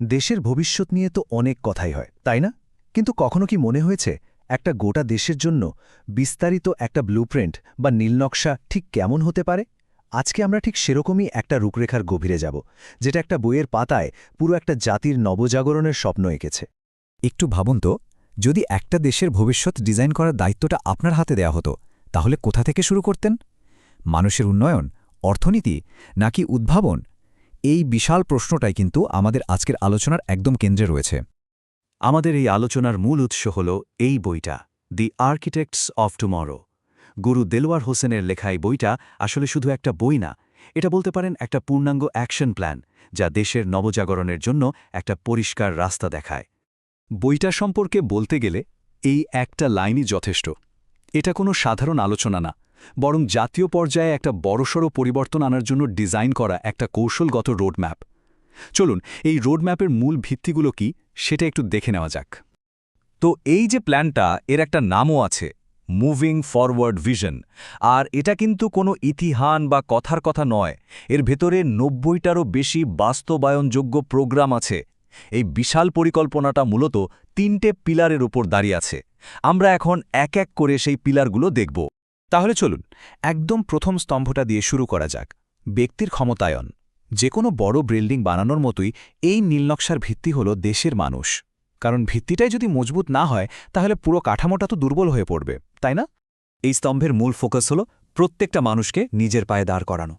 দেশের ভবিষ্যৎ নিয়ে তো অনেক কথাই হয়, তাই না? কিন্তু কখনো কি মনে হয়েছে একটা গোটা দেশের জন্য বিস্তারিত একটা ব্লুপ্রিন্ট বা নীলনকশা ঠিক কেমন হতে পারে? আজকে আমরা ঠিক সেরকমই একটা রূপরেখার গভীরে যাব, যেটা একটা বইয়ের পাতায় পুরো একটা জাতির নবজাগরণের স্বপ্ন এঁকেছে। একটু ভাবুন তো, যদি একটা দেশের ভবিষ্যৎ ডিজাইন করার দায়িত্বটা আপনার হাতে দেয়া হতো, তাহলে কোথা থেকে শুরু করতেন? মানুষের উন্নয়ন, অর্থনীতি, নাকি উদ্ভাবন এই বিশাল প্রশ্নটাই কিন্তু আমাদের আজকের আলোচনার একদম কেন্দ্রে রয়েছে। আমাদের এই আলোচনার মূল উৎস হল এই বইটা, দি আর্কিটেক্টস অফ টুমরো গুরু দেলওয়ার হোসেনের লেখা এই বইটা আসলে শুধু একটা বই না, এটা বলতে পারেন একটা পূর্ণাঙ্গ অ্যাকশন প্ল্যান, যা দেশের নবজাগরণের জন্য একটা পরিষ্কার রাস্তা দেখায়। বইটা সম্পর্কে বলতে গেলে এই একটা লাইনই যথেষ্ট। এটা কোনো সাধারণ আলোচনা না বরং জাতীয় পর্যায়ে একটা বড়সড় পরিবর্তন আনার জন্য ডিজাইন করা একটা কৌশলগত রোডম্যাপ। চলুন, এই রোডম্যাপের মূল ভিত্তিগুলো কি সেটা একটু দেখে নেওয়া যাক। তো এই যে প্ল্যানটা, এর একটা নামও আছে মুভিং ফরওয়ার্ড ভিশন আর এটা কিন্তু কোনো ইতিহান বা কথার কথা নয়, এর ভেতরে নব্বইটারও বেশি বাস্তবায়নযোগ্য প্রোগ্রাম আছে। এই বিশাল পরিকল্পনাটা মূলত তিনটে পিলারের উপর দাঁড়িয়ে আছে। আমরা এখন এক এক করে সেই পিলারগুলো দেখব। তাহলে চলুন, একদম প্রথম স্তম্ভটা দিয়ে শুরু করা যাক। ব্যক্তির ক্ষমতায়ন। যে কোনো বড় বিল্ডিং বানানোর মতোই এই নীলনকশার ভিত্তি হল দেশের মানুষ। কারণ ভিত্তিটাই যদি মজবুত না হয়, তাহলে পুরো কাঠামোটা তো দুর্বল হয়ে পড়বে, তাই না? এই স্তম্ভের মূল ফোকাস হল প্রত্যেকটা মানুষকে নিজের পায়ে দাঁড় করানো।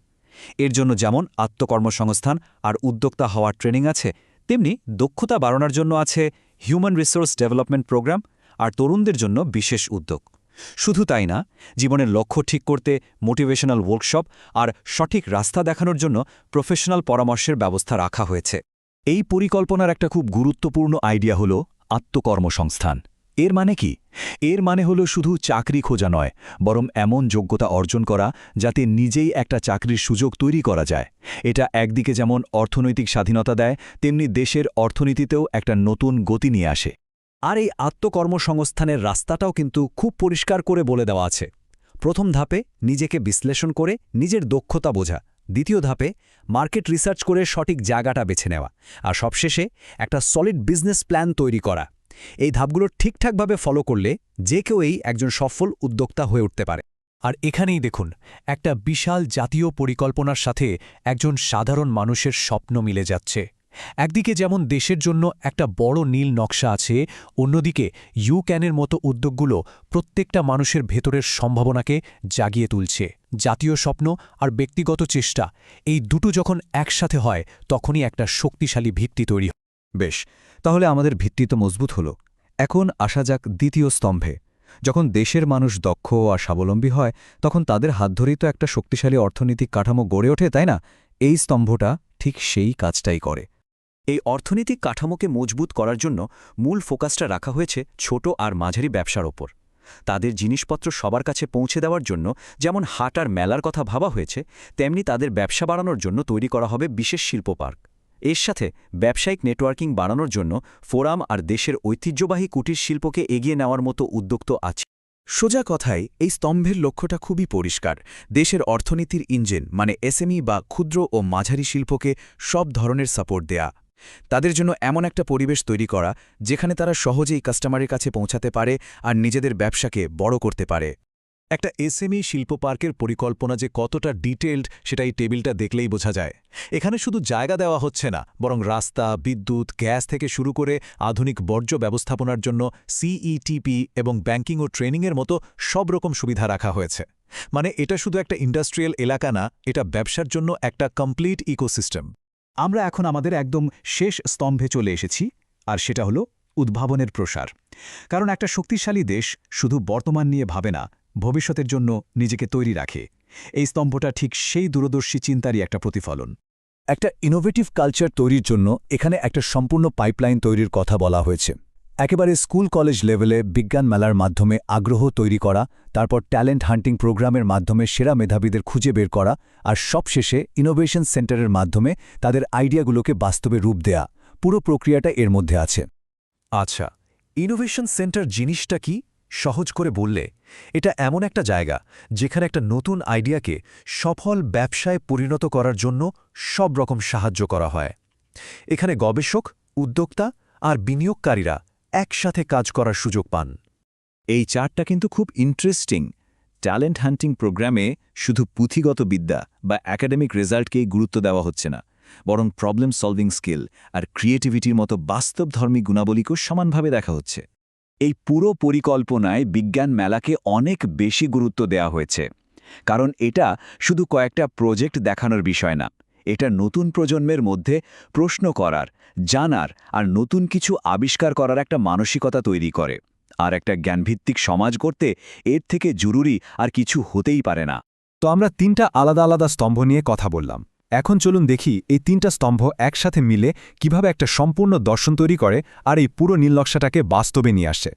এর জন্য যেমন আত্মকর্মসংস্থান আর উদ্যোক্তা হওয়ার ট্রেনিং আছে, তেমনি দক্ষতা বাড়ানোর জন্য আছে হিউম্যান রিসোর্স ডেভেলপমেন্ট প্রোগ্রাম আর তরুণদের জন্য বিশেষ উদ্যোগ। শুধু তাই না, জীবনের লক্ষ্য ঠিক করতে মোটিভেশনাল ওয়ার্কশপ আর সঠিক রাস্তা দেখানোর জন্য প্রফেশনাল পরামর্শের ব্যবস্থা রাখা হয়েছে। এই পরিকল্পনার একটা খুব গুরুত্বপূর্ণ আইডিয়া হল আত্মকর্মসংস্থান। এর মানে কি? এর মানে হল শুধু চাকরি খোঁজা নয়, বরং এমন যোগ্যতা অর্জন করা যাতে নিজেই একটা চাকরির সুযোগ তৈরি করা যায়। এটা একদিকে যেমন অর্থনৈতিক স্বাধীনতা দেয়, তেমনি দেশের অর্থনীতিতেও একটা নতুন গতি নিয়ে আসে। আর এই আত্মকর্মসংস্থানের রাস্তাটাও কিন্তু খুব পরিষ্কার করে বলে দেওয়া আছে। প্রথম ধাপে নিজেকে বিশ্লেষণ করে নিজের দক্ষতা বোঝা। দ্বিতীয় ধাপে মার্কেট রিসার্চ করে সঠিক জায়গাটা বেছে নেওয়া। আর সবশেষে একটা সলিড বিজনেস প্ল্যান তৈরি করা। এই ধাপগুলো ঠিকঠাকভাবে ফলো করলে যে কেউই একজন সফল উদ্যোক্তা হয়ে উঠতে পারে। আর এখানেই দেখুন, একটা বিশাল জাতীয় পরিকল্পনার সাথে একজন সাধারণ মানুষের স্বপ্ন মিলে যাচ্ছে। একদিকে যেমন দেশের জন্য একটা বড় নীল নকশা আছে, অন্যদিকে ইউ ক্যানের মতো উদ্যোগগুলো প্রত্যেকটা মানুষের ভেতরের সম্ভাবনাকে জাগিয়ে তুলছে। জাতীয় স্বপ্ন আর ব্যক্তিগত চেষ্টা, এই দুটো যখন একসাথে হয়, তখনই একটা শক্তিশালী ভিত্তি তৈরি বেশ, তাহলে আমাদের ভিত্তি তো মজবুত হল। এখন আসা যাক দ্বিতীয় স্তম্ভে। যখন দেশের মানুষ দক্ষ আর স্বাবলম্বী হয়, তখন তাদের হাত ধরেই তো একটা শক্তিশালী অর্থনৈতিক কাঠামো গড়ে ওঠে, তাই না? এই স্তম্ভটা ঠিক সেই কাজটাই করে। এই অর্থনৈতিক কাঠামোকে মজবুত করার জন্য মূল ফোকাসটা রাখা হয়েছে ছোট আর মাঝারি ব্যবসার ওপর। তাদের জিনিসপত্র সবার কাছে পৌঁছে দেওয়ার জন্য যেমন হাট আর মেলার কথা ভাবা হয়েছে, তেমনি তাদের ব্যবসা বাড়ানোর জন্য তৈরি করা হবে বিশেষ শিল্প পার্ক। এর সাথে ব্যবসায়িক নেটওয়ার্কিং বাড়ানোর জন্য ফোরাম আর দেশের ঐতিহ্যবাহী কুটির শিল্পকে এগিয়ে নেওয়ার মতো উদ্যোগ তো আছে। সোজা কথায়, এই স্তম্ভের লক্ষ্যটা খুবই পরিষ্কার। দেশের অর্থনীতির ইঞ্জিন মানে এসএমই বা ক্ষুদ্র ও মাঝারি শিল্পকে সব ধরনের সাপোর্ট দেয়া। তাদের জন্য এমন একটা পরিবেশ তৈরি করা যেখানে তারা সহজেই কাস্টমারের কাছে পৌঁছাতে পারে আর নিজেদের ব্যবসাকে বড় করতে পারে। একটা এসএমই শিল্প পার্কের পরিকল্পনা যে কতটা ডিটেলড সেটা এই টেবিলটা দেখলেই বোঝা যায়। এখানে শুধু জায়গা দেওয়া হচ্ছে না, বরং রাস্তা, বিদ্যুৎ, গ্যাস থেকে শুরু করে আধুনিক বর্জ্য ব্যবস্থাপনার জন্য সিইটিপি এবং ব্যাংকিং ও ট্রেনিংয়ের মতো সব রকম সুবিধা রাখা হয়েছে। মানে এটা শুধু একটা ইন্ডাস্ট্রিয়াল এলাকা না, এটা ব্যবসার জন্য একটা কমপ্লিট ইকোসিস্টেম। আমরা এখন আমাদের একদম শেষ স্তম্ভে চলে এসেছি, আর সেটা হলো উদ্ভাবনের প্রসার। কারণ একটা শক্তিশালী দেশ শুধু বর্তমান নিয়ে ভাবে না, ভবিষ্যতের জন্য নিজেকে তৈরি রাখে। এই স্তম্ভটা ঠিক সেই দূরদর্শী চিন্তারই একটা প্রতিফলন। একটা ইনোভেটিভ কালচার তৈরির জন্য এখানে একটা সম্পূর্ণ পাইপলাইন তৈরির কথা বলা হয়েছে। একেবারে স্কুল কলেজ লেভেলে বিজ্ঞান মেলার মাধ্যমে আগ্রহ তৈরি করা, তারপর ট্যালেন্ট হান্টিং প্রোগ্রামের মাধ্যমে সেরা মেধাবীদের খুঁজে বের করা আর সবশেষে ইনোভেশন সেন্টারের মাধ্যমে তাদের আইডিয়াগুলোকে বাস্তবে রূপ দেয়া, পুরো প্রক্রিয়াটা এর মধ্যে আছে। আচ্ছা ইনোভেশন সেন্টার জিনিসটা কি? সহজ করে বললে, এটা এমন একটা জায়গা যেখানে একটা নতুন আইডিয়াকে সফল ব্যবসায় পরিণত করার জন্য সব রকম সাহায্য করা হয়। এখানে গবেষক, উদ্যোক্তা আর বিনিয়োগকারীরা একসাথে কাজ করার সুযোগ পান। এই চার্টটা কিন্তু খুব ইন্টারেস্টিং ট্যালেন্ট হান্টিং প্রোগ্রামে শুধু পুঁথিগত বিদ্যা বা একাডেমিক রেজাল্টকেই গুরুত্ব দেওয়া হচ্ছে না, বরং প্রবলেম সলভিং স্কিল আর ক্রিয়েটিভিটির মতো বাস্তবধর্মী গুণাবলীকেও সমানভাবে দেখা হচ্ছে। এই পুরো পরিকল্পনায় বিজ্ঞান মেলাকে অনেক বেশি গুরুত্ব দেওয়া হয়েছে, কারণ এটা শুধু কয়েকটা প্রজেক্ট দেখানোর বিষয় না, এটা নতুন প্রজন্মের মধ্যে প্রশ্ন করার জানার আর নতুন কিছু আবিষ্কার করার একটা মানসিকতা তৈরি করে। আর একটা জ্ঞানভিত্তিক সমাজ করতে এর থেকে জরুরি আর কিছু হতেই পারে না। তো আমরা তিনটা আলাদা আলাদা স্তম্ভ নিয়ে কথা বললাম। এখন চলুন দেখি এই তিনটা স্তম্ভ একসাথে মিলে কীভাবে একটা সম্পূর্ণ দর্শন তৈরি করে আর এই পুরো নীলনকশাটাকে বাস্তবে নিয়ে আসে।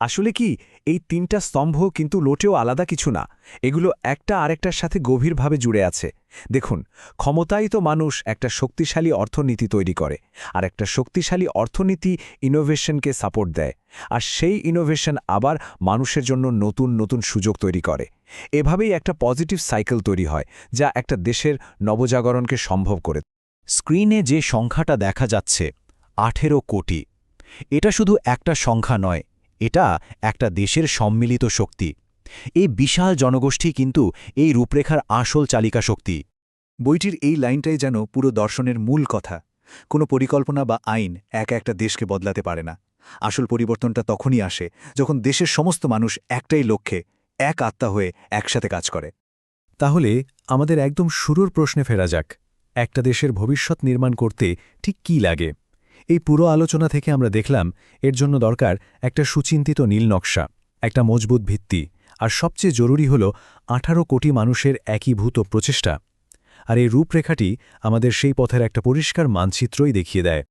আসলে কি, এই তিনটা স্তম্ভ কিন্তু লোটেও আলাদা কিছু না, এগুলো একটা আরেকটার সাথে গভীরভাবে জুড়ে আছে। দেখুন ক্ষমতাই তো মানুষ একটা শক্তিশালী অর্থনীতি তৈরি করে, আর একটা শক্তিশালী অর্থনীতি ইনোভেশনকে সাপোর্ট দেয়, আর সেই ইনোভেশন আবার মানুষের জন্য নতুন নতুন সুযোগ তৈরি করে। এভাবেই একটা পজিটিভ সাইকেল তৈরি হয়, যা একটা দেশের নবজাগরণকে সম্ভব করে। স্ক্রিনে যে সংখ্যাটা দেখা যাচ্ছে, আঠেরো কোটি। এটা শুধু একটা সংখ্যা নয় এটা একটা দেশের সম্মিলিত শক্তি। এই বিশাল জনগোষ্ঠী কিন্তু এই রূপরেখার আসল চালিকা শক্তি। বইটির এই লাইনটাই যেন পুরো দর্শনের মূল কথা। কোনো পরিকল্পনা বা আইন একা একটা দেশকে বদলাতে পারে না। আসল পরিবর্তনটা তখনই আসে যখন দেশের সমস্ত মানুষ একটাই লক্ষ্যে এক আত্মা হয়ে একসাথে কাজ করে। তাহলে আমাদের একদম শুরুর প্রশ্নে ফেরা যাক, একটা দেশের ভবিষ্যৎ নির্মাণ করতে ঠিক কী লাগে? এই পুরো আলোচনা থেকে আমরা দেখলাম এর জন্য দরকার একটা সুচিন্তিত নীল নকশা, একটা মজবুত ভিত্তি, আর সবচেয়ে জরুরি হল আঠারো কোটি মানুষের একীভূত প্রচেষ্টা। আর এই রূপরেখাটি আমাদের সেই পথের একটা পরিষ্কার মানচিত্রই দেখিয়ে দেয়।